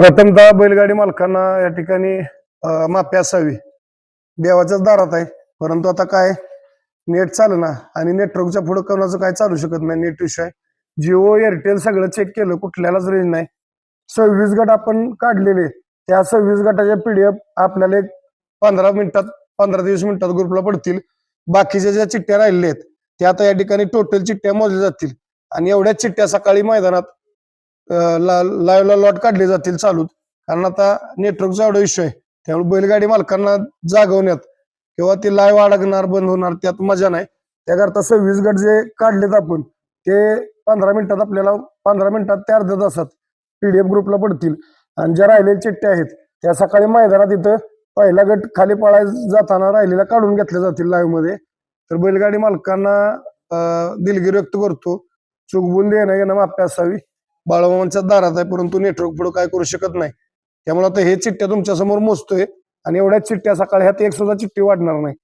प्रथमतः बैलगाडी मालकांना या ठिकाणी माफी असावी. देवाच्याच दारात आहे. परंतु आता काय नेट ना आणि नेटवर्कच्या पुढे कोणाचं काय चालू शकत नाही नेट विषय. जिओ एअरटेल सगळं चेक केलं कुठल्यालाच रेंज नाही. सव्वीस गट आपण काढलेले. त्या सव्वीस गटाच्या पीडीएफ आपल्याला एक पंधरा मिनिटात पंधरा वीस मिनिटात ग्रुपला पडतील. बाकीच्या ज्या चिठ्ठ्या राहिलेल्या आहेत त्या आता या ठिकाणी टोटल चिठ्ठ्या मोजल्या जातील. आणि एवढ्या चिठ्ठ्या सकाळी मैदानात लाईव्हला लॉट काढले जातील चालूत. कारण आता नेटवर्कचा एवढा इश्यू आहे. त्यामुळे बैलगाडी मालकांना जागवण्यात किंवा ते लाईव्ह अडकणार बंद होणार त्यात मजा नाही. त्याकरता सव्वीस गट जे काढलेत आपण ते पंधरा मिनिटात आपल्याला पंधरा मिनिटात ते अर्ध्या तासात पीडीएफ ग्रुपला पडतील. आणि ज्या राहिलेल्या चिठ्ठ्या आहेत त्या सकाळी मैदानात इथं पहिला गट खाली पळाय जाताना राहिलेला काढून घेतल्या जातील लाईव्हमध्ये. तर बैलगाडी मालकांना दिलगीर दिलगिरी व्यक्त करतो. चुकबुल देणं घेणं माप्या असावी. बाळबाबांच्या दारात आहे परंतु नेटवर्क पुढे काय करू शकत नाही. त्यामुळे आता हे चिठ्ठ्या तुमच्यासमोर मोजतोय आणि एवढ्या चिठ्ठ्या सकाळी ह्यात एक सुद्धा चिठ्ठी वाढणार नाही.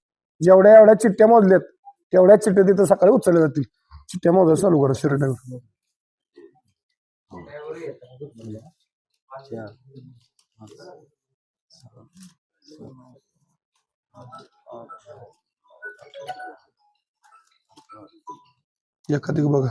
जेवढ्या एवढ्या चिठ्ठ्या मोजल्यात तेवढ्या चिठ्ठ्या तिथं सकाळी उचलल्या जातील. चिठ्ठ्या मोजायला चालू करा शिरडा एखादी बघा.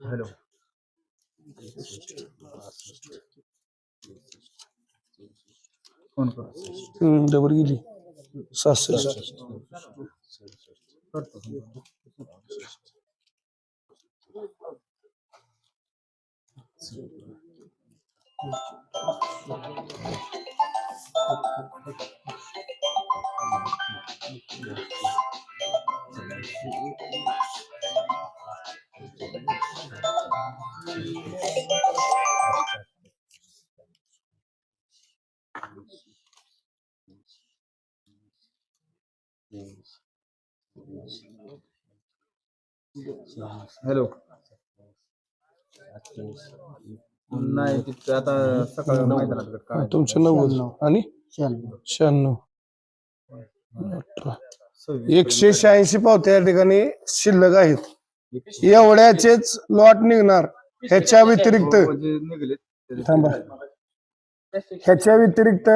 हॅलो फोन करू डबर गेली सहासष्ट हॅलो. नाही तिथं आता सकाळ. तुमचं नव्वद. आणि? शहाण्णव. अठरा एकशे शहाऐंशी पावत्या या ठिकाणी शिल्लक आहेत. एवढ्याचेच लॉट निघणार. ह्याच्या व्यतिरिक्त हो, जे निघले त्याचे थांबा. ह्याच्या व्यतिरिक्त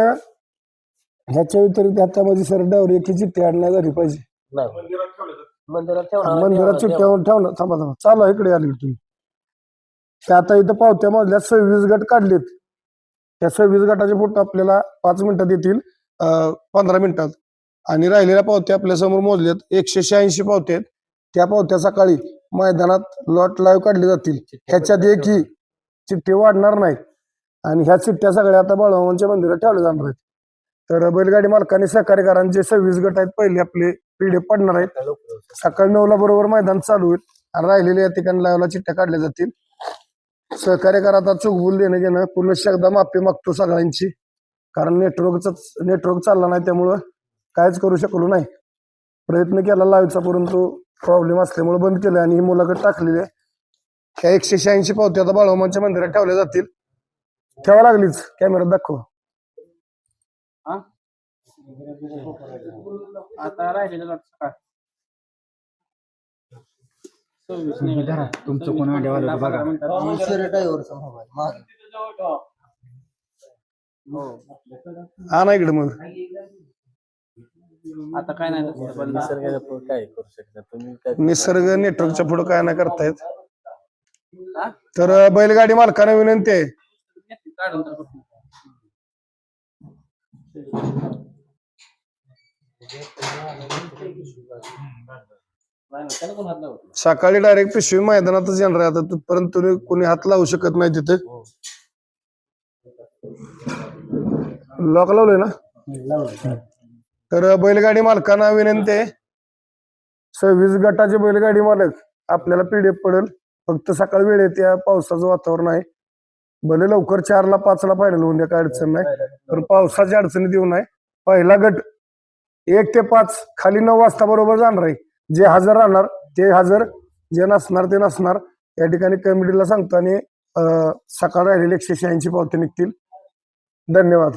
ह्याच्या व्यतिरिक्त हातामध्ये सर डावरी एकी चिठ्ठी आणण्यात झाली पाहिजे. मंदिरात ठेवणार मंदिरात चिठ्ठ्यावर ठेवणं थांबा थांबा. चालू आहे, इकडे आली तुम्ही. ते आता इथं पावत्या मधल्या सव्वीस गट काढलेत. त्या सव्वीस गटाचे फोटो आपल्याला पाच मिनिटात येतील पंधरा मिनिटात. आणि राहिलेल्या पावत्या आपल्यासमोर मोजल्यात. एकशे शहाऐंशी पावत्या आहेत. त्या पावत्या सकाळी मैदानात लॉट लाईव्ह काढले जातील. ह्याच्यात एकही चिठ्ठी वाढणार नाही. आणि ह्या चिठ्ठ्या सगळ्या आता बाळवामांच्या मंदिरात ठेवल्या जाणार आहेत. तर बैलगाडी मालकांनी सहकार्य करा. आणि जे सव्वीस गट आहेत पहिले आपले पिढे पडणार आहेत. सकाळी नऊला बरोबर मैदान चालू होईल. आणि राहिलेले या ठिकाणी लावला चिठ्ठ्या काढल्या जातील. सहकार्य करा. आता चुकबुल देणं घेणं पुनश्च एकदा माफी मागतो सगळ्यांची. कारण नेटवर्कचा नेटवर्क चालला नाही त्यामुळं काहीच करू शकलो नाही. प्रयत्न केला लावायचा परंतु प्रॉब्लेम असल्यामुळे बंद केलं आणि ही मुलाखत टाकलेली आहे. एकशे शहाऐंशी पावत्या आता बाळोमांच्या मंदिरात ठेवल्या जातील. ठेवा लागलीच. कॅमेऱ्यात दाखव. आता राहिलेलं सव्वीस निघाले. तुमचं कोण बघा. पंधरा मिनिटात. हा ना इकडे मग. आता काय नाही तसं. पण निसर्गाच्या पुढे काय करू शकता? तुम्ही काय निसर्ग नेटवर्कच्या पुढे काय नाही करतायत. तर बैलगाडी मालकांना विनंती आहे. काढून कुठं. नाही, नाही, त्याला कोण हात लावत नाही. सकाळी डायरेक्ट पिशवी मैदानातच येणार आहे. आता परंतु तुम्ही कोणी हात लावू शकत नाही तिथे. लॉक लावलंय ना? तर बैलगाडी मालकांना विनंती आहे. सव्वीस गटाचे बैलगाडी मालक आपल्याला पीडीएफ पडेल. फक्त सकाळी वेळ येते या पावसाचं वातावरण आहे. भले लवकर चारला पाचला फायनल होऊन द्या काय अडचण नाही. तर पावसाची अडचणी देऊ नये. पहिला गट एक ते पाच खाली नऊ वाजता बरोबर जाणार आहे. जे हजर राहणार ते हजर जे नसणार ते नसणार. या ठिकाणी कमिटीला सांगतो आणि सकाळ राहिलेले एकशे शहाऐंशी पावते निघतील. धन्यवाद.